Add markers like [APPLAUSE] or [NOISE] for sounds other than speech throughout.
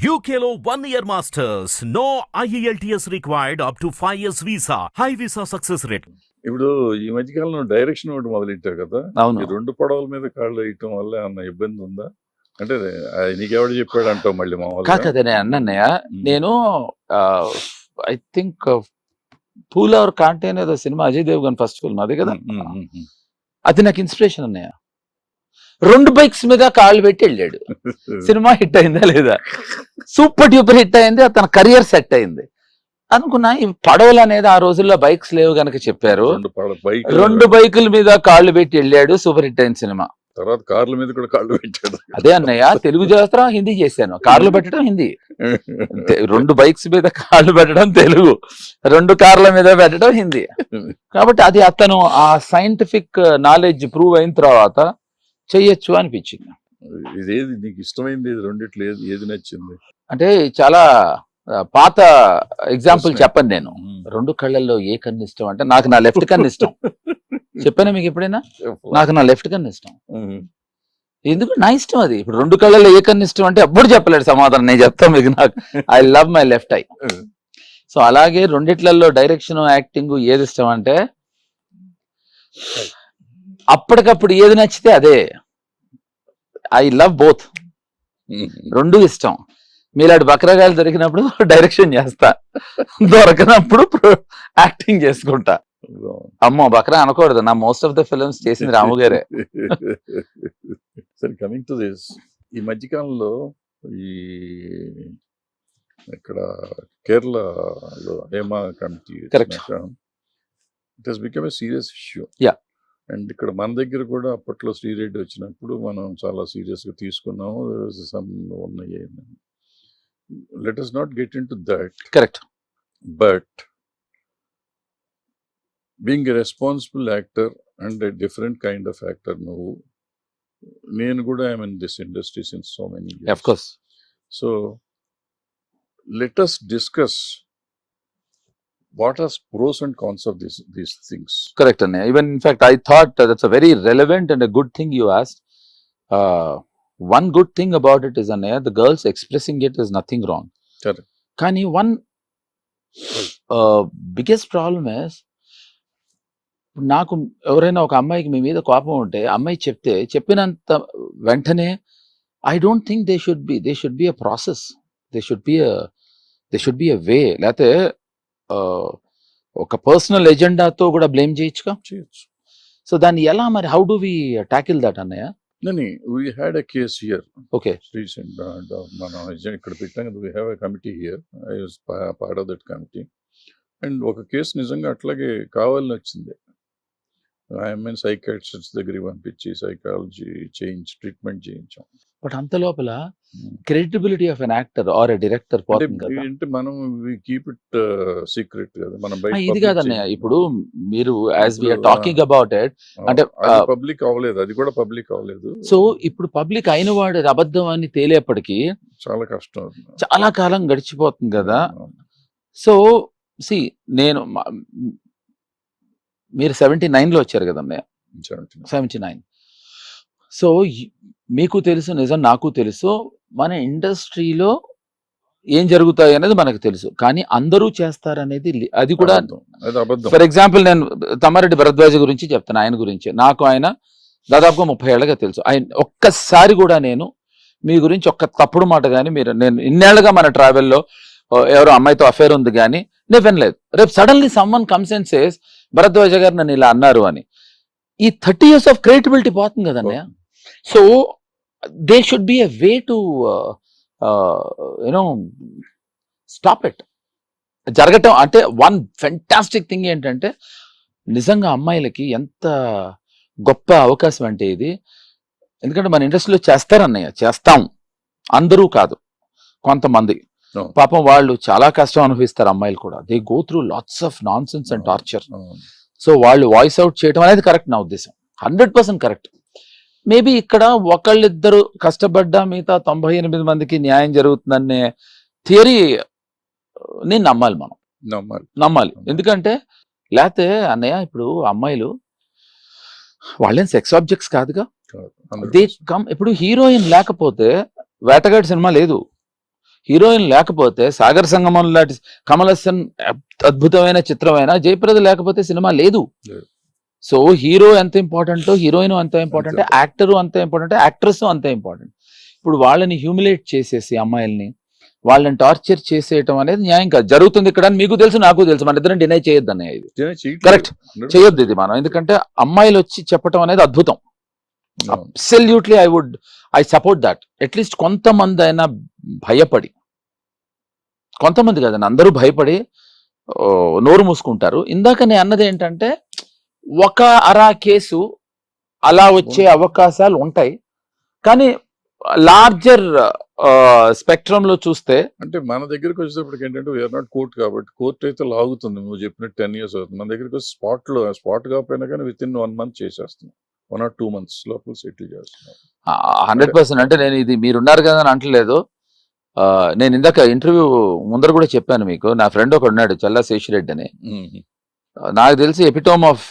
One year masters. No E IELTS required up to 5 years visa. High visa success rate. ఇప్పుడు ఈ మధ్యకాలంలో direction ఒకటి మొదలెట్టావు కదా అవును ఈ రెండు పడవల మీద కాళ్ళు వేయటం వల్ల ఏమన్నా ఇబ్బంది ఉందా అంటే నీకెవడు చెప్పాడు అంటావు మళ్ళీ నేను అన్నయ్య. నేను ఐ థింక్ పూలవర్ కాంటే ఏదో cinema Ajay Dev gun first film అదే కదా అది నాకు ఇన్స్పిరేషన్ అన్నయ్య రెండు బైక్స్ మీద కాళ్ళు పెట్టి వెళ్ళాడు. [LAUGHS] సినిమా హిట్ అయిందా లేదా? సూపర్ డూపర్ హిట్ అయింది అతని కెరియర్ సెట్ అయింది. అనుకున్నా ఈ పడవలు అనేది ఆ రోజుల్లో బైక్స్ లేవు గనక చెప్పారు. రెండు బైకుల మీద కాళ్ళు పెట్టి వెళ్ళాడు సూపర్ హిట్ అయిన సినిమా. తర్వాత కార్ల మీద కూడా కాళ్ళు పెట్టాడు. అదే అన్నయ్య తెలుగు చేస్తాం హిందీ చేశాను. కార్లు పెట్టడం హిందీ. రెండు బైక్స్ మీద కాళ్ళు పెట్టడం తెలుగు. రెండు కార్ల మీద పెట్టడం హిందీ. కాబట్టి అది అతను ఆ సైంటిఫిక్ నాలెడ్జ్ ప్రూవ్ అయిన తర్వాత చెయ్యొచ్చు అనిపించింది. ఇదేది నీకు ఇష్టమైంది? ఇది రెండిట్లో ఏది? ఏది నచ్చింది? అంటే చాలా పాత ఎగ్జాంపుల్ చెప్పను నేను. రెండు కళ్ళల్లో ఏ కన్ను ఇష్టం? అంటే నాకు నా లెఫ్ట్ కన్ను ఇష్టం. [LAUGHS] చెప్పాను మీకు ఎప్పుడైనా? నాకు నా లెఫ్ట్ కన్ను ఇష్టం. ఎందుకు? నా ఇష్టం అది. ఇప్పుడు రెండు కళ్ళల్లో ఏ కన్ను ఇష్టం అంటే ఎప్పుడు చెప్పలేడు సమాధానం. నేను చెప్తాను మీకు నాకు. I love my left eye. So అలాగే రెండిట్లలో డైరెక్షన్ యాక్టింగ్ ఏది ఇష్టం అంటే అప్పటికప్పుడు ఏది నచ్చితే అదే. I love both. రెండు ఇష్టం. మీలాంటి బక్రగాయలు దొరికినప్పుడు డైరెక్షన్ చేస్తా. దొరకనప్పుడు యాక్టింగ్ చేసుకుంటా. అమ్మో బక్రా అనకూడదు. నా మోస్ట్ ఆఫ్ ద ఫిల్మ్స్ చేసింది రాము గారే. సరే కమింగ్ టు దిస్ ఈ మధ్యకాలంలో ఈ ఇక్కడ కేరళలో Hema committee. It has become a serious issue Yeah. And ఇక్కడ మన దగ్గర కూడా అప్పట్లో శ్రీరెడ్డి వచ్చినప్పుడు మనం చాలా సీరియస్గా తీసుకున్నాము సమ్ ఉన్నాయి. Let us not get into that correct a responsible actor and a different kind of actor నువ్వు నేను కూడా I'm in this industry since so many so let us discuss what are pros and cons of this these things correct అన్నయ్య even in fact I thought that's a very relevant and a good thing you asked one good thing about it is అన్నయ్య the girls expressing it is nothing wrong Correct. కానీ one biggest problem is నాకు ఎవరైనా ఒక అమ్మాయికి మీ మీద కోపం ఉంటే అమ్మాయి చెప్తే చెప్పినంత వెంటనే I don't think they should be they should be a process they should be they should be a way లేకపోతే ఒక పర్సనల్ ఎజెండాతో కూడా బ్లేమ్ చేయొచ్చుగా? చేయొచ్చు. సో దాన్ని ఎలా మరి how do we tackle that అన్నయ్య? Nani we had a case here okay recent మనం ఇక్కడ పెట్టాం కదా we have a committee here I was part of that committee and ఒక కేసు నిజంగా అట్లాగే కావాలని వచ్చింది. ఐఎంఎన్ సైకాట్రిస్ట్ దగ్గరికి పంపించి సైకాలజీ చేయించి ట్రీట్మెంట్ చేయించాం. బట్ అంత లోపల credibility of an actor or a director అంటే మనం కీప్ ఇట్ సీక్రెట్ మనం ఇది కాదన్నయ్య. ఇప్పుడు మీరు యాజ్ వీఆర్ ఇప్పుడు, టాకింగ్ అబౌట్ ఇట్ అంటే, పబ్లిక్ అవ్వలేదు అది కూడా పబ్లిక్ అవ్వలేదు. సో ఇప్పుడు పబ్లిక్ అయిన వాడు అబద్ధం అని తేలేప్పటికీ చాలా కష్టం చాలా కాలం గడిచిపోతుంది కదా? సో సి నేను మీరు సెవెంటీ లో వచ్చారు కదన్నయ్య సెవెంటీ నైన్. సో మీకు తెలుసు నిజం నాకు తెలుసు మన ఇండస్ట్రీలో ఏం జరుగుతాయి అనేది మనకు తెలుసు. కానీ అందరూ చేస్తారనేది అది కూడా ఫర్ ఎగ్జాంపుల్ నేను తమ్మారెడ్డి భరద్వాజ గురించి చెప్తాను ఆయన గురించి. నాకు ఆయన దాదాపుగా ముప్పై ఏళ్ళగా తెలుసు. ఆయన ఒక్కసారి కూడా నేను మీ గురించి ఒక్క తప్పుడు మాట కానీ మీరు నేను ఇన్నేళ్ళుగా మన ట్రావెల్లో ఎవరో అమ్మాయితో అఫేర్ ఉంది కానీ నేను వినలేదు. రేపు suddenly summon comes and says Bharadwaj గారు నన్ను ఇలా అన్నారు అని. ఈ థర్టీ ఇయర్స్ ఆఫ్ క్రియేటిబిలిటీ పోతుంది కదన్నయ్య so they should be a way to you know stop it జరగటం అంటే వన్ ఫెంటాస్టిక్ థింగ్ ఏంటంటే నిజంగా అమ్మాయిలకి ఎంత గొప్ప అవకాశం అంటే ఇది. ఎందుకంటే మన ఇండస్ట్రీలో చేస్తారన్నయ్య చేస్తాం. అందరూ కాదు కొంతమంది. పాపం వాళ్ళు చాలా కష్టం అనుభవిస్తారు అమ్మాయిలు కూడా. They go through lots of nonsense and torture so వాళ్ళు వాయిస్ అవుట్ చేయడం అనేది కరెక్ట్ నా ఉద్దేశం. హండ్రెడ్ పర్సెంట్ కరెక్ట్ మేబీ ఇక్కడ ఒకళ్ళిద్దరు కష్టపడ్డా మిగతా తొంభై ఎనిమిది మందికి న్యాయం జరుగుతుందనే థియరీ నేను నమ్మాలి మనం నమ్మాలి నమ్మాలి ఎందుకంటే లేకపోతే అన్నయ్య ఇప్పుడు అమ్మాయిలు వాళ్ళేం సెక్స్ ఆబ్జెక్ట్స్ కాదుగా కాదు. దే 100%. కమ్ ఇప్పుడు హీరోయిన్ లేకపోతే వేటగాడి సినిమా లేదు హీరోయిన్ లేకపోతే సాగర్ సంగమం లాంటి కమల్ హాసన్ అద్భుతమైన చిత్రమైన జయప్రద లేకపోతే సినిమా లేదు. సో హీరో ఎంత ఇంపార్టెంట్ హీరోయిన్ అంత ఇంపార్టెంట్. యాక్టర్ అంత ఇంపార్టెంట్ యాక్ట్రెస్ అంత ఇంపార్టెంట్ ఇప్పుడు వాళ్ళని హ్యూమిలేట్ చేసేసి అమ్మాయిల్ని వాళ్ళని టార్చర్ చేసేయటం అనేది న్యాయం కాదు జరుగుతుంది ఇక్కడ అని మీకు తెలుసు నాకు తెలుసు మన ఇద్దరం డినై చేయొద్దు ఇది. Correct. 100% చేయొద్దు ఇది మనం ఎందుకంటే అమ్మాయిలు వచ్చి చెప్పటం అనేది అద్భుతం. Absolutely I would I support that at least కొంతమంది అయినా భయపడి కొంతమంది కదండి అందరూ భయపడి నోరు మూసుకుంటారు ఇందాక నేను అన్నది ఏంటంటే ఒక అరా కేసు అలా వచ్చే అవకాశాలు ఉంటాయి. కానీ లార్జర్ స్పెక్ట్రమ్లో చూస్తే అంటే మన దగ్గరికి వచ్చేటప్పటికి ఏంటంటే వీఆర్ నాట్ కోర్ట్ కాబట్టి కోర్ట్ అయితే లాగుతుంది. నువ్వు చెప్పినట్టు టెన్ ఇయర్స్ అవుతుంది. మన దగ్గరికి వచ్చి స్పాట్లో స్పాట్ కాకపోయినా కానీ విత్ ఇన్ వన్ మంత్ చేసేస్తున్నాం. వన్ ఆర్ టూ మంత్స్ లోపల సెటిల్ చేస్తున్నాం. హండ్రెడ్ పర్సెంట్ అంటే నేను ఇది మీరున్నారు కదా అని అంటలేదు. నేను ఇందాక ఇంటర్వ్యూ ముందర కూడా చెప్పాను మీకు. నా ఫ్రెండ్ ఒకడు ఉన్నాడు చల్లా శేషిరెడ్డి అని. నాకు తెలిసి ఎపిటోమ్ ఆఫ్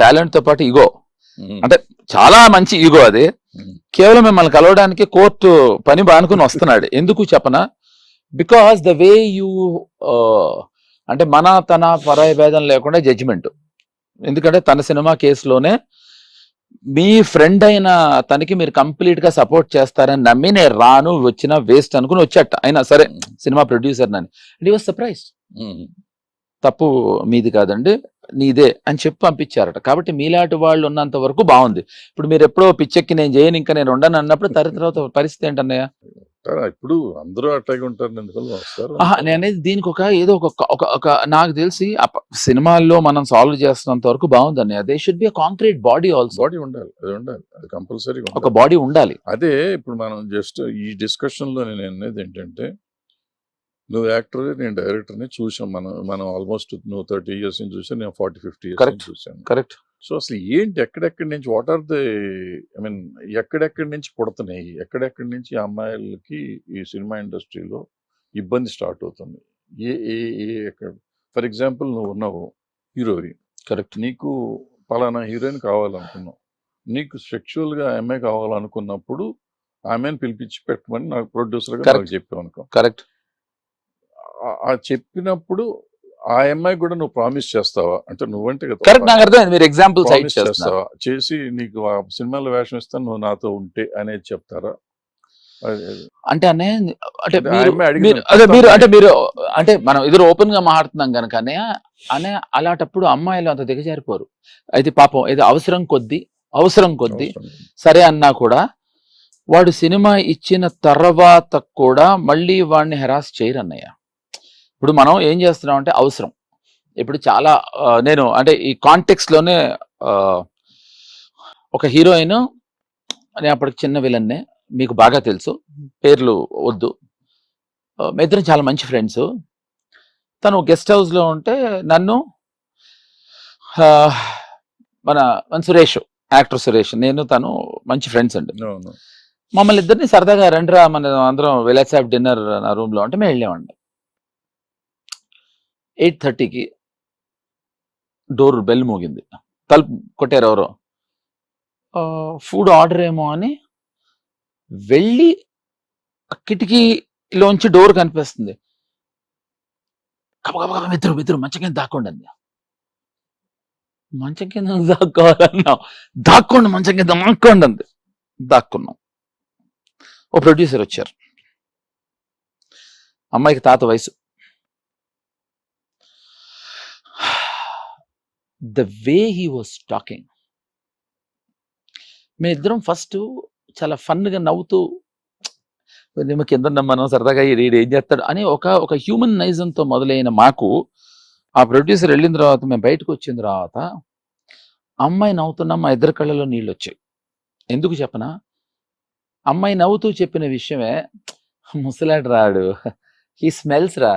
టాలెంట్తో పాటు ఇగో అంటే చాలా మంచి ఈగో అది. కేవలం మిమ్మల్ని కలవడానికి కోర్టు పని బానుకుని వస్తున్నాడు. ఎందుకు చెప్పనా? బికాస్ ద వే యూ అంటే మన తన పరాయ భేదం లేకుండా జడ్జిమెంట్. ఎందుకంటే తన సినిమా కేసులోనే మీ ఫ్రెండ్ అయిన తనకి మీరు కంప్లీట్గా సపోర్ట్ చేస్తారని నమ్మి నేను రాను వచ్చిన వేస్ట్ అనుకుని వచ్చాట. అయినా సరే cinema producer Nani and was surprise తప్పు మీది కాదండి నీదే అని చెప్పి పంపించారట. కాబట్టి మీలాంటి వాళ్ళు ఉన్నంత వరకు బాగుంది. ఇప్పుడు మీరు ఎప్పుడో పిచ్చెక్కి నేను చేయను ఇంకా నేను ఉండను అన్నప్పుడు తర తర్వాత పరిస్థితి ఏంటన్నయ్య? ఇప్పుడు అందరూ అట్లాగే ఉంటారు నేను దీనికి ఒక ఏదో ఒక ఒక ఒక నాకు తెలిసి సినిమాల్లో మనం సాల్వ్ చేస్తున్నంత వరకు బాగుంది అన్నయ్య they should be concrete body also body ఉండాలి అది ఉండాలి అది కంపల్సరీ ఒక బాడీ ఉండాలి. అదే ఇప్పుడు మనం జస్ట్ ఈ డిస్కషన్లో నేను అనేది ఏంటంటే నువ్వు యాక్టర్ నేను డైరెక్టర్ని చూసాం మనం మనం ఆల్మోస్ట్ నువ్వు థర్టీ ఇయర్స్ నుంచి చూసాను నేను ఫార్టీ ఫిఫ్టీ ఇయర్స్. చూసాను కరెక్ట్. సో అసలు ఏంటి ఎక్కడెక్కడి నుంచి what are the I mean ఎక్కడెక్కడి నుంచి పుడుతున్నాయి? ఎక్కడెక్కడి నుంచి అమ్మాయిలకి ఈ సినిమా ఇండస్ట్రీలో ఇబ్బంది స్టార్ట్ అవుతుంది? ఏ ఏ ఏ ఎక్కడ? ఫర్ ఎగ్జాంపుల్ నువ్వు ఉన్నావు హీరోయిన్. కరెక్ట్. నీకు పలానా హీరోయిన్ కావాలనుకున్నావు. నీకు sexual గా ఆమె కావాలనుకున్నప్పుడు ఆమెను పిలిపించి పెట్టమని నాకు ప్రొడ్యూసర్గా. చెప్పావు అనుకో. కరెక్ట్. ఆ- చెప్పినప్పుడు ఆ అమ్మాయి కూడా నువ్వు ప్రామిస్ చేస్తావా? అంటే నువ్వంటే కదా కరెక్ట్ నాకు అర్థమైంది. మీరు ఎగ్జాంపుల్ సైట్ ప్రామిస్ చేస్తావా? చేసి నీకు ఆ సినిమాలో వేషం ఇస్తాను నువ్వు నాతో ఉంటే అనేది చెప్తారా? అంటే అనే అంటే అదే మీరు అంటే మీరు అంటే మనం ఇద్దరు ఓపెన్గా మాట్లాడుతున్నాం కనుక అనే అలాంటప్పుడు అమ్మాయిలు అంత దిగజారిపోరు. అయితే పాపం ఇది అవసరం కొద్దీ అవసరం కొద్దీ. సరే అన్నా కూడా వాడు సినిమా ఇచ్చిన తర్వాత కూడా మళ్ళీ వాడిని హెరాస్ చేయరు అన్నయ్య ఇప్పుడు మనం ఏం చేస్తున్నాం అంటే అవసరం. ఇప్పుడు చాలా నేను అంటే ఈ కాంటెక్స్లోనే ఆ, ఒక హీరోయిన్ నేను అప్పటికి చిన్న విలన్నే మీకు బాగా తెలుసు. పేర్లు వద్దు. ఆ, మీ ఇద్దరం చాలా మంచి ఫ్రెండ్స్ తను గెస్ట్ హౌస్లో ఉంటే నన్ను మన మన సురేష్ యాక్టర్ సురేష్ నేను తను మంచి ఫ్రెండ్స్ అండి. మమ్మల్ని ఇద్దరిని సరదాగా రండిరా మన అందరం విలేజ్ ఆఫ్ డిన్నర్ నా రూమ్లో అంటే మేము వెళ్ళామండి ఎయిట్ థర్టీకి డోర్ బెల్ మోగింది. తలుపు కొట్టారు ఎవరో. ఫుడ్ ఆర్డర్ ఏమో అని వెళ్ళి కిటికీలోంచి డోర్ కనిపిస్తుంది. కబ కబ మిత్రు మిత్రు మంచం కింద దాక్కోండి అంది. మంచం కింద దాక్కోవాలన్నాం దాక్కోండి మంచం కింద దాక్కోండి అంది. దాక్కున్నాం. ఓ ప్రొడ్యూసర్ వచ్చారు. అమ్మాయికి తాత వయసు the way he was talking. మీ ఇద్దరం ఫస్ట్ చాలా ఫన్గా నవ్వుతూ మేము కింద ఉన్నాం మనం సరదాగా ఈడు ఏం చేస్తాడు? అని ఒక ఒక హ్యూమన్ నైజంతో మొదలైన మాకు ఆ ప్రొడ్యూసర్ వెళ్ళిన తర్వాత మేము బయటకు వచ్చిన తర్వాత అమ్మాయి నవ్వుతున్నా మా ఇద్దరు కళ్ళలో నీళ్ళు వచ్చాయి. ఎందుకు చెప్పనా? అమ్మాయి నవ్వుతూ చెప్పిన విషయమే ముసలాడు రాడు ఈ స్మెల్స్ రా.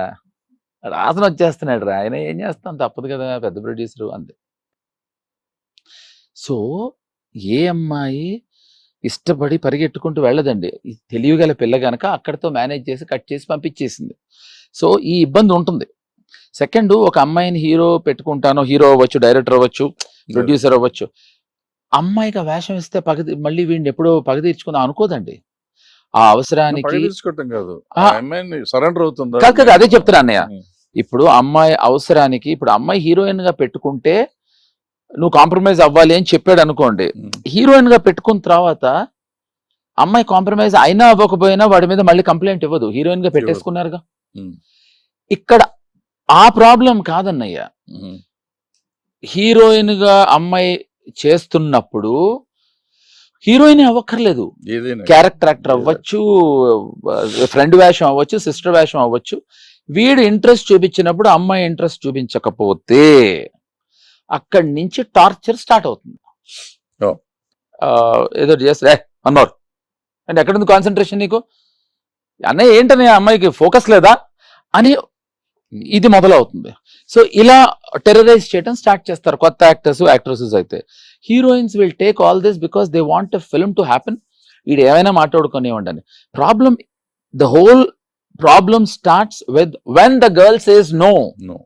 రాతను వచ్చేస్తున్నాడు రా. ఆయన ఏం చేస్తాం? తప్పదు కదా పెద్ద ప్రొడ్యూసర్ అంది. సో ఏ అమ్మాయి ఇష్టపడి పరిగెట్టుకుంటూ వెళ్ళదండి. ఈ తెలివిగల పిల్ల గనక అక్కడితో మేనేజ్ చేసి కట్ చేసి పంపించేసింది. సో ఈ ఇబ్బంది ఉంటుంది. సెకండ్ ఒక అమ్మాయిని హీరో పెట్టుకుంటాను హీరో అవ్వచ్చు డైరెక్టర్ అవ్వచ్చు ప్రొడ్యూసర్ అవ్వచ్చు అమ్మాయికి వేషం ఇస్తే పగ మళ్ళీ వీడిని ఎప్పుడో పగ తీర్చుకుందాం అనుకోదండి. ఆ అవసరానికి కాదు. సరెండర్ అవుతుందా? కాదు కాదు అదే చెప్తున్నా అన్నయ్య. ఇప్పుడు అమ్మాయి అవసరానికి ఇప్పుడు అమ్మాయి హీరోయిన్గా పెట్టుకుంటే నువ్వు కాంప్రమైజ్ అవ్వాలి అని చెప్పాడు అనుకోండి. హీరోయిన్గా పెట్టుకున్న తర్వాత అమ్మాయి కాంప్రమైజ్ అయినా అవ్వకపోయినా వాడి మీద మళ్ళీ కంప్లైంట్ ఇవ్వదు. హీరోయిన్గా పెట్టేసుకున్నారుగా. ఇక్కడ ఆ ప్రాబ్లం కాదన్నయ్య. హీరోయిన్గా అమ్మాయి చేస్తున్నప్పుడు హీరోయిన్ అవ్వక్కర్లేదు. క్యారెక్టర్ యాక్టర్ అవ్వచ్చు ఫ్రెండ్ వేషం అవ్వచ్చు సిస్టర్ వేషం అవ్వచ్చు. వీడు ఇంట్రెస్ట్ చూపించినప్పుడు అమ్మాయి ఇంట్రెస్ట్ చూపించకపోతే అక్కడి నుంచి టార్చర్ స్టార్ట్ అవుతుంది. ఏదో చేస్తే అన్నారు. అంటే ఎక్కడుంది కాన్సన్ట్రేషన్ నీకు? అన్నయ్య ఏంటనే అమ్మాయికి ఫోకస్ లేదా? అని ఇది మొదలవుతుంది. సో ఇలా టెర్రరైజ్ చేయడం స్టార్ట్ చేస్తారు కొత్త యాక్టర్స్ యాక్ట్రసెస్ అయితే. Heroines will take all this because they want a film to happen వీడు ఏమైనా మాట్లాడుకునేవ్వండి problem the whole problem starts with when the girl says no No.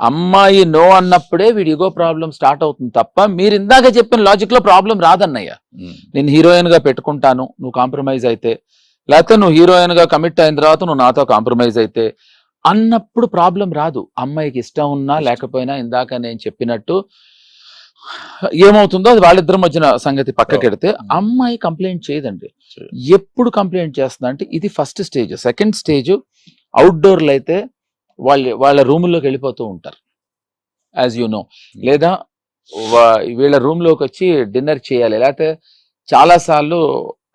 అమ్మాయి నో అన్నప్పుడే వీడి ఇగో ప్రాబ్లం స్టార్ట్ అవుతుంది తప్ప మీరు ఇందాక చెప్పిన లాజిక్లో ప్రాబ్లం రాదన్నయ్య. ఉమ్. నేను హీరోయిన్గా పెట్టుకుంటాను నువ్వు కాంప్రమైజ్ అయితే. లేకపోతే నువ్వు హీరోయిన్గా కమిట్ అయిన తర్వాత నువ్వు నాతో కాంప్రమైజ్ అయితే. అన్నప్పుడు ప్రాబ్లం రాదు. అమ్మాయికి ఇష్టం ఉన్నా లేకపోయినా ఇందాక నేను చెప్పినట్టు ఏమవుతుందో అది వాళ్ళిద్దరి మధ్యన సంగతి పక్కకెడితే అమ్మాయి కంప్లైంట్ చేయదండి. చేయదు. ఎప్పుడు కంప్లైంట్ చేస్తుంది అంటే ఇది ఫస్ట్ స్టేజ్. సెకండ్ స్టేజ్ అవుట్డోర్లో అయితే వాళ్ళ వాళ్ళ రూముల్లోకి వెళ్ళిపోతూ ఉంటారు. యాజ్ యు నో లేదా వీళ్ళ రూమ్లోకి వచ్చి డిన్నర్ చేయాలి. లేకపోతే చాలా సార్లు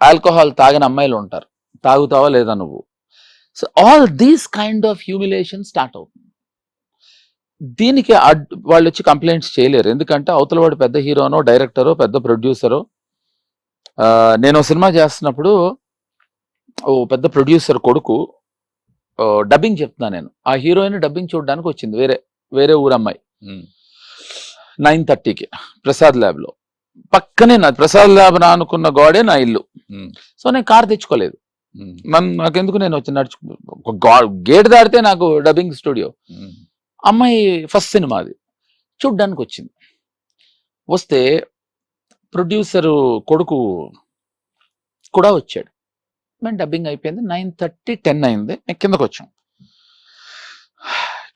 ఆల్కహాల్ తాగిన అమ్మాయిలు ఉంటారు. తాగుతావా లేదా నువ్వు? So all these kind of humiliation start అవుతుంది. దీనికి వాళ్ళు వచ్చి కంప్లైంట్స్ చేయలేరు ఎందుకంటే అవతల వాడు పెద్ద హీరోనో డైరెక్టరో పెద్ద ప్రొడ్యూసరో నేను సినిమా చేస్తున్నప్పుడు ఓ పెద్ద ప్రొడ్యూసర్ కొడుకు డబ్బింగ్ చెప్తున్నా నేను ఆ హీరోయిన్ డబ్బింగ్ చూడడానికి వచ్చింది వేరే వేరే ఊరు అమ్మాయి ఉమ్. నైన్ థర్టీకి ప్రసాద్ ల్యాబ్లో పక్కనే నా ప్రసాద్ ల్యాబ్ నా అనుకున్న గోడే నా ఇల్లు. సో నేను కార్ తెచ్చుకోలేదు. నన్ను నాకెందుకు నేను వచ్చి నడుచు గేట్ దాటితే నాకు డబ్బింగ్ స్టూడియో. అమ్మాయి ఫస్ట్ సినిమా అది. చూడ్డానికి వచ్చింది వస్తే ప్రొడ్యూసరు కొడుకు కూడా వచ్చాడు. మేము డబ్బింగ్ అయిపోయింది. నైన్ థర్టీ టెన్ అయింది. మేము కిందకు వచ్చాం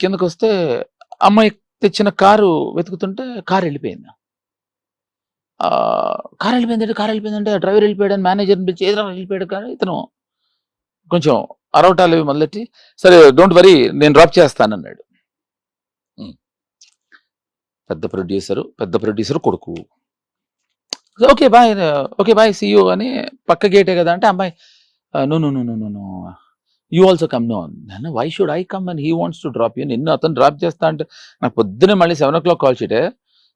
కిందకు వస్తే అమ్మాయి తెచ్చిన కారు వెతుకుతుంటే కారు వెళ్ళిపోయింది. కారు వెళ్ళిపోయింది కారు వెళ్ళిపోయిందంటే డ్రైవర్ వెళ్ళిపోయాడు మేనేజర్ని పిలిచి ఏదో వెళ్ళిపోయాడు కానీ ఇతను కొంచెం అరవటాలు అవి మొదలెట్టి సరే డోంట్ వరీ నేను డ్రాప్ చేస్తానన్నాడు. పెద్ద ప్రొడ్యూసరు పెద్ద ప్రొడ్యూసర్ కొడుకు. Okay bye okay bye see you అని పక్క గేటే కదా అంటే అమ్మాయి no no no no no no you also come no నన్ను why should I come and he wants to drop you నిన్ను అతను డ్రాప్ చేస్తా అంటే నాకు పొద్దున్నే మళ్ళీ సెవెన్ ఓ క్లాక్ కాల్ చేయటే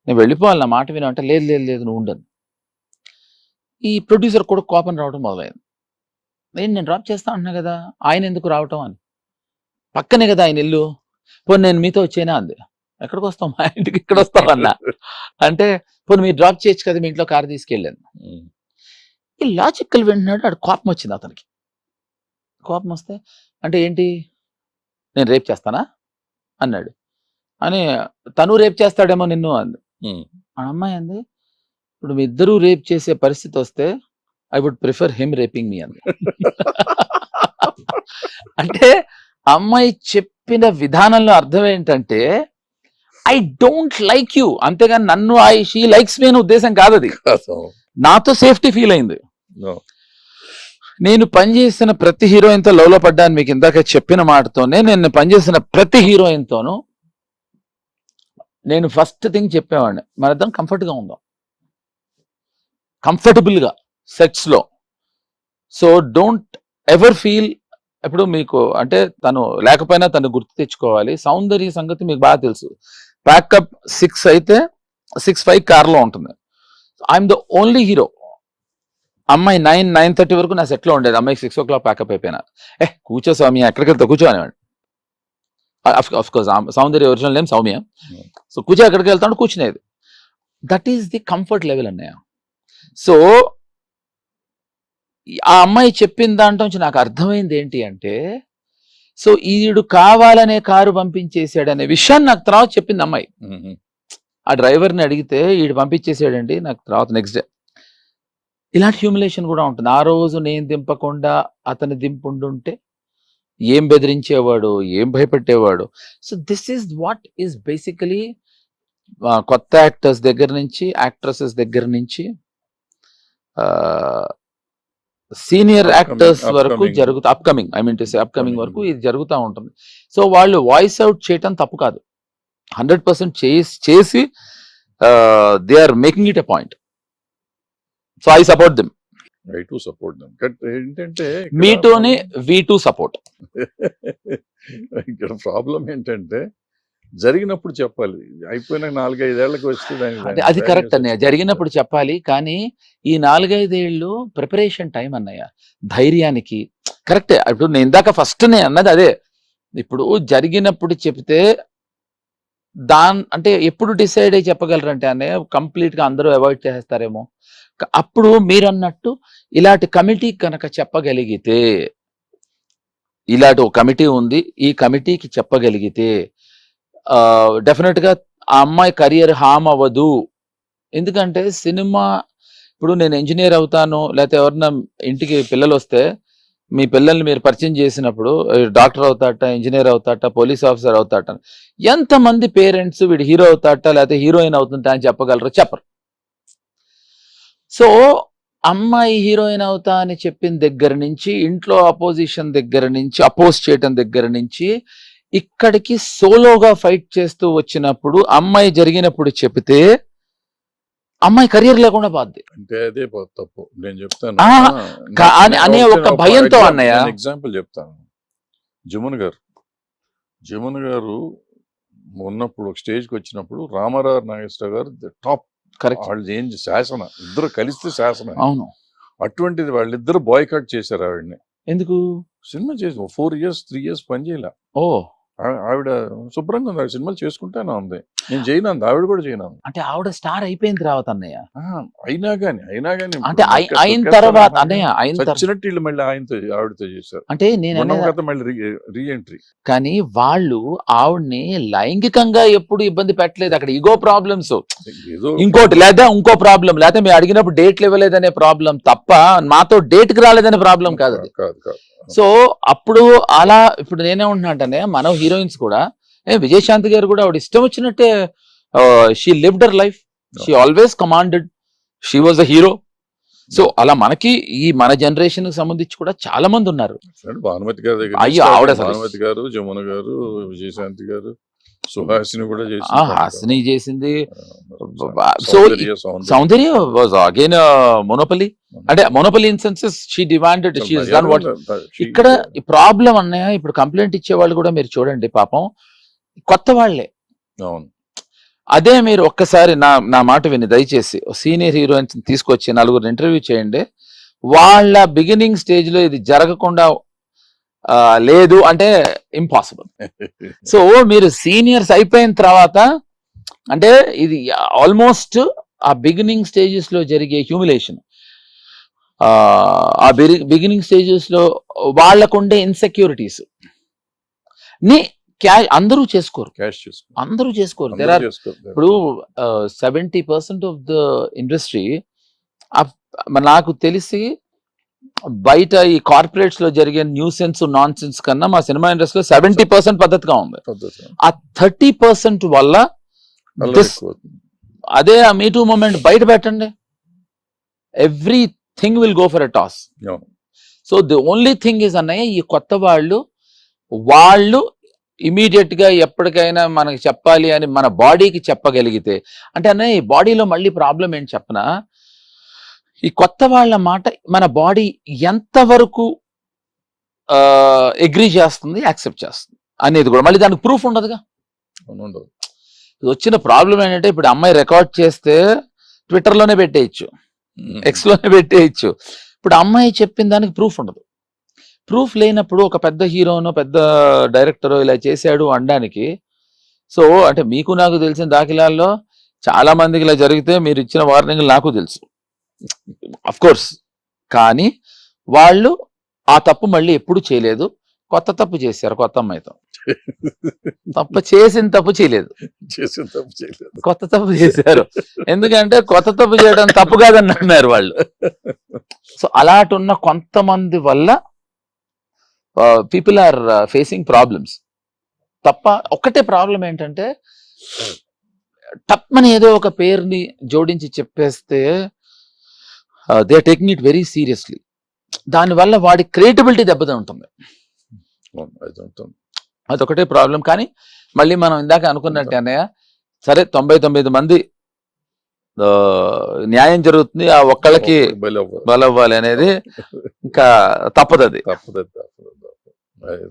నేను వెళ్ళిపోవాలి నా మాట వినా అంటే లేదు లేదు లేదు నువ్వు ఉండదు ఈ ప్రొడ్యూసర్ కూడా కోపం రావడం మొదలైంది. నేను నేను డ్రాప్ చేస్తా అంటున్నా కదా ఆయన ఎందుకు రావటం అని. పక్కనే కదా ఆయన ఇల్లు. పోనీ నేను మీతో వచ్చేనా అంది. ఎక్కడికి వస్తాం మా ఇంటికి ఇక్కడ వస్తాం అన్న అంటే పోనీ మీరు డ్రాప్ చేయొచ్చు కదా మీ ఇంట్లో కారు తీసుకెళ్ళాను. ఈ లాజికల్ వింటున్నాడు ఆడు కోపం వచ్చింది అతనికి. కోపం వస్తే అంటే ఏంటి? నేను రేప్ చేస్తానా? అన్నాడు. అని తను రేప్ చేస్తాడేమో నిన్ను అంది. ఆ అమ్మాయి అంది ఇప్పుడు మీ ఇద్దరూ రేప్ చేసే పరిస్థితి వస్తే I would prefer him raping me అంది. [LAUGHS] అంటే అమ్మాయి చెప్పిన విధానంలో అర్థం ఏంటంటే ఐ డోంట్ లైక్ యూ అంతేగాని నన్ను ఐ షీ లైక్స్ మీ అనే ఉద్దేశం కాదు అది. నాతో సేఫ్టీ ఫీల్ అయింది. నేను పనిచేసిన ప్రతి హీరోయిన్తో లవ్లో పడ్డాను. మీకు ఇందాక చెప్పిన మాటతోనే నేను పనిచేసిన ప్రతి హీరోయిన్ తోనూ నేను ఫస్ట్ థింగ్ చెప్పేవాడిని. మన ఇద్దరం కంఫర్ట్గా ఉందాం. కంఫర్టబుల్గా సెట్స్లో. సో డోంట్ ఎవర్ ఫీల్ ఇప్పుడు మీకు అంటే తను లేకపోయినా తను గుర్తు తెచ్చుకోవాలి. సౌందర్య సంగతి మీకు బాగా తెలుసు. ప్యాకప్ సిక్స్ అయితే సిక్స్ ఫైవ్ కార్లో ఉంటుంది. ఐఎమ్ ద ఓన్లీ హీరో అమ్మాయి నైన్ నైన్ థర్టీ వరకు నా సెట్లో ఉండేది. అమ్మాయి సిక్స్ ఓ క్లాక్ ప్యాకప్ అయిపోయినా. ఏ కూర్చో సౌమ్య ఎక్కడికి వెళ్తా కూర్చో అనేవాడు of course ah, Soundarya original name Soumya. So కూర్చో ఎక్కడికి వెళ్తాడు కూర్చునేది. That is the comfort level అన్నయ్య. సో ఆ అమ్మాయి చెప్పిన దాంట్లో నుంచి నాకు అర్థమైంది ఏంటి అంటే సో ఈడు కావాలనే కారు పంపించేసాడు అనే విషయాన్ని నాకు తర్వాత చెప్పింది అమ్మాయి. ఆ డ్రైవర్ని అడిగితే ఈడు పంపించేసాడండి నాకు తర్వాత నెక్స్ట్ డే ఇలాంటి హ్యూమిలేషన్ కూడా ఉంటుంది. ఆ రోజు నేను దింపకుండా అతను దింపుండుంటే ఏం బెదిరించేవాడు ఏం భయపెట్టేవాడు? So this is what is basically కొత్త యాక్టర్స్ దగ్గర నుంచి యాక్ట్రసెస్ దగ్గర నుంచి సీనియర్ యాక్టర్స్ వరకు. జరుగుతా upcoming I mean to say upcoming. వరకు ఇది జరుగుతూ ఉంటుంది. సో వాళ్ళు వాయిస్ అవుట్ చేయటం తప్పు కాదు. హండ్రెడ్ పర్సెంట్ చేసి they are making it a point. So I support them. I too support them. But ఏంటంటే వి టూ సపోర్ట్. [LAUGHS] ఇక్కడ ప్రాబ్లం ఏంటంటే జరిగినప్పుడు చెప్పాలి. అయిపోయిన నాలుగైదేళ్ళకు వస్తే దానికి అది కరెక్ట్ అన్నయ్య. జరిగినప్పుడు చెప్పాలి. కానీ ఈ నాలుగైదేళ్ళు ప్రిపరేషన్ టైం అన్నయ్య. ధైర్యానికి. కరెక్టే. ఇప్పుడు నేను ఇందాక ఫస్ట్ నేను అన్నది అదే. ఇప్పుడు జరిగినప్పుడు చెప్తే దాన్ అంటే ఎప్పుడు డిసైడ్ అయ్యి చెప్పగలరంటే అన్నయ్య కంప్లీట్గా అందరూ అవాయిడ్ చేస్తారేమో క- అప్పుడు మీరు అన్నట్టు ఇలాంటి కమిటీ కనుక చెప్పగలిగితే ఇలాంటి ఒక కమిటీ ఉంది. ఈ కమిటీకి చెప్పగలిగితే డెఫినెట్గా ఆ అమ్మాయి కెరియర్ హామ్ అవ్వదు. ఎందుకంటే సినిమా ఇప్పుడు నేను ఇంజనీర్ అవుతాను లేకపోతే ఎవరన్నా ఇంటికి పిల్లలు వస్తే మీ పిల్లల్ని మీరు పరిచయం చేసినప్పుడు డాక్టర్ అవుతాట ఇంజనీర్ అవుతాట పోలీస్ ఆఫీసర్ అవుతాట ఎంతమంది పేరెంట్స్ వీడు హీరో అవుతాట లేకపోతే హీరోయిన్ అవుతుంటా అని చెప్పగలరు చెప్పరు. సో అమ్మాయి హీరోయిన్ అవుతా అని చెప్పిన దగ్గర నుంచి ఇంట్లో అపోజిషన్ దగ్గర నుంచి అపోజ్ చేయటం దగ్గర నుంచి ఇక్కడికి సోలోగా ఫైట్ చేస్తూ వచ్చినప్పుడు అమ్మాయి జరిగినప్పుడు చెబితే అమ్మాయి కెరియర్ లేకుండా బాధ్యత అంటే అదే తప్పు. నేను చెప్తాను. కా- అనే- ఒక భయంతో అన్నయ్య. ఎగ్జాంపుల్ చెప్తాను. జమున్ గారు. జమున్ గారు ఉన్నప్పుడు ఒక స్టేజ్కి వచ్చినప్పుడు రామారావు నాగేశ్వర గారు టాప్. కరెక్ట్ వాళ్ళు ఏం శాసన. ఇద్దరు కలిస్తే శాసన. అవును. అటువంటిది వాళ్ళిద్దరు బాయ్కాట్ చేశారు ఆవిడని. ఎందుకు? సినిమా చేసి ఫోర్ ఇయర్స్ త్రీ ఇయర్స్ పని చేయలే. ఓ. ఆవిడ శుభ్రంగా ఉంది. సినిమాలు చేసుకుంటానే ఉంది. నేను చేయను ఆవిడ కూడా చేయను. అంటే ఆవిడ స్టార్ అయిపోయిన తర్వాత అన్నయ్య. అయినా గాని అయినా గాని అంటే అయిన తర్వాత తరం అన్నయ్య అయిన వీళ్ళు మళ్ళీ ఆయనతో ఆవిడతో చేశారు. అంటే నేను మొన్న అనేది కథ మళ్ళీ రీ ఎంట్రీ కానీ వాళ్ళు ఆవిడ్ని లైంగికంగా ఎప్పుడు ఇబ్బంది పెట్టలేదు. అక్కడ ఇగో ప్రాబ్లమ్స్. ఇంకోటి లేదా ఇంకో ప్రాబ్లం లేదా మేము అడిగినప్పుడు డేట్లు ఇవ్వలేదనే ప్రాబ్లం తప్ప మాతో డేట్కి రాలేదనే ప్రాబ్లం కాదు కాదు కాదు. సో అప్పుడు అలా ఇప్పుడు నేనేమంటున్నా అంటే మనం హీరోయిన్స్ కూడా ఏ విజయశాంతి గారు కూడా ఆవిడ ఇష్టం వచ్చినట్టే she lived her life she always commanded she was a hero so అలా మనకి ఈ మన జనరేషన్కి సంబంధించి కూడా చాలా మంది ఉన్నారు. భానుమతి గారి దగ్గర అయ్యో, ఆవిడ భానుమతి గారు జమున గారు విజయశాంతి గారు. సుహాసిని కూడా చేసి హాసిని చేసింది so Soundarya was again monopoly అంటే monopoly in senses she demanded she done what ఇక్కడ ప్రాబ్లం అన్నయ్య ఇప్పుడు కంప్లైంట్ ఇచ్చే వాళ్ళు కూడా మీరు చూడండి పాపం కొత్త వాళ్ళే. అవును. అదే మీరు ఒక్కసారి నా నా మాట విని దయచేసి సీనియర్ హీరోయిన్స్ తీసుకొచ్చి నలుగురు ఇంటర్వ్యూ చేయండి. వాళ్ళ బిగినింగ్ స్టేజ్లో ఇది జరగకుండా లేదు అంటే ఇంపాసిబుల్ సో [LAUGHS] మీరు సీనియర్స్ అయిపోయిన తర్వాత అంటే ఇది ఆల్మోస్ట్ ఆ బిగినింగ్ స్టేజెస్లో జరిగే హ్యూమిలేషన్ ఆ బిగినింగ్ స్టేజెస్లో వాళ్ళకుండే ఇన్సెక్యూరిటీస్ని క్యా అందరూ చేసుకోరు. అందరూ చేసుకోరు. There are. ఇప్పుడు seventy percent of the industry నాకు తెలిసి బయట ఈ కార్పొరేట్స్లో జరిగే న్యూ సెన్స్ నాన్ సెన్స్ కన్నా మా సినిమా ఇండస్ట్రీలో సెవెంటీ పర్సెంట్ పద్ధతిగా ఉంది. ఆ థర్టీ పర్సెంట్ వల్ల. అదే ఆ మీటూ మూమెంట్ బయట పెట్టండి everything will go for a toss. So the only thing is అన్నయ్య ఈ కొత్త వాళ్ళు వాళ్ళు ఇమీడియట్గా ఎప్పటికైనా మనకి చెప్పాలి అని మన బాడీకి చెప్పగలిగితే అంటే అన్నయ్య ఈ బాడీలో మళ్ళీ ప్రాబ్లం ఏంటి చెప్పనా ఈ కొత్త వాళ్ళ మాట మన బాడీ ఎంతవరకు అగ్రి చేస్తుంది యాక్సెప్ట్ చేస్తుంది అనేది కూడా. మళ్ళీ దానికి ప్రూఫ్ ఉండదుగా? ఉండదు. ఇది వచ్చిన ప్రాబ్లం ఏంటంటే ఇప్పుడు అమ్మాయి రికార్డ్ చేస్తే ట్విట్టర్లోనే పెట్టేయచ్చు. ఎక్స్లోనే పెట్టేయచ్చు. ఇప్పుడు అమ్మాయి చెప్పిన దానికి ప్రూఫ్ ఉండదు. ప్రూఫ్ లేనప్పుడు ఒక పెద్ద హీరోనో పెద్ద డైరెక్టరో ఇలా చేశాడు అనడానికి సో అంటే మీకు నాకు తెలిసిన దాఖలాల్లో చాలా మందికి ఇలా జరిగితే మీరు ఇచ్చిన వార్నింగ్ నాకు తెలుసు. అఫ్ కోర్స్ కానీ వాళ్ళు ఆ తప్పు మళ్ళీ ఎప్పుడు చేయలేదు. కొత్త తప్పు చేశారు కొత్త అమ్మాయితో. తప్పు చేసిన తప్పు చేయలేదు. చేసిన తప్పు చేయలేదు. కొత్త తప్పు చేశారు. ఎందుకంటే కొత్త తప్పు చేయడం తప్పు కాదని నమ్మారు వాళ్ళు. సో అలాంటి ఉన్న కొంతమంది వల్ల పీపుల్ ఆర్ ఫేసింగ్ ప్రాబ్లమ్స్ తప్ప ఒక్కటే ప్రాబ్లం ఏంటంటే టప్మని ఏదో ఒక పేరుని జోడించి చెప్పేస్తే they taking it very seriously దానివల్ల వాడి క్రియేటిబిలిటీ దెబ్బతింటుంది అదొకటే ప్రాబ్లం కానీ మళ్ళీ మనం ఇందాక అనుకున్నట్టు అన్నయ్య సరే తొంభై తొమ్మిది మంది న్యాయం జరుగుతుంది. ఆ ఒక్కళ్ళకి. బలవ్వాలి అనేది ఇంకా తప్పదు. అది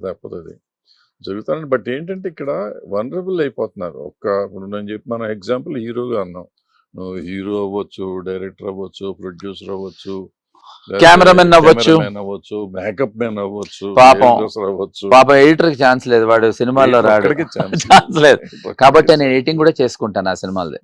తప్పదు అది జరుగుతానండి. బట్ ఏంటంటే ఇక్కడ వనరబుల్ అయిపోతున్నారు. ఒక్క ఇప్పుడు నేను చెప్పి మన ఎగ్జాంపుల్ హీరోగా అన్నాం. నువ్వు హీరో అవ్వచ్చు డైరెక్టర్ అవ్వచ్చు ప్రొడ్యూసర్ అవ్వచ్చు Cameraman అవ్వచ్చు. అవ్వచ్చు మేకప్ మ్యాన్ అవ్వచ్చు పాపం. అవ్వచ్చు. పాప ఎడిటర్కి ఛాన్స్ లేదు వాడు సినిమాల్లో రాడు. ఛాన్స్ లేదు. కాబట్టి నేను ఎడిటింగ్ కూడా చేసుకుంటాను ఆ సినిమాలది.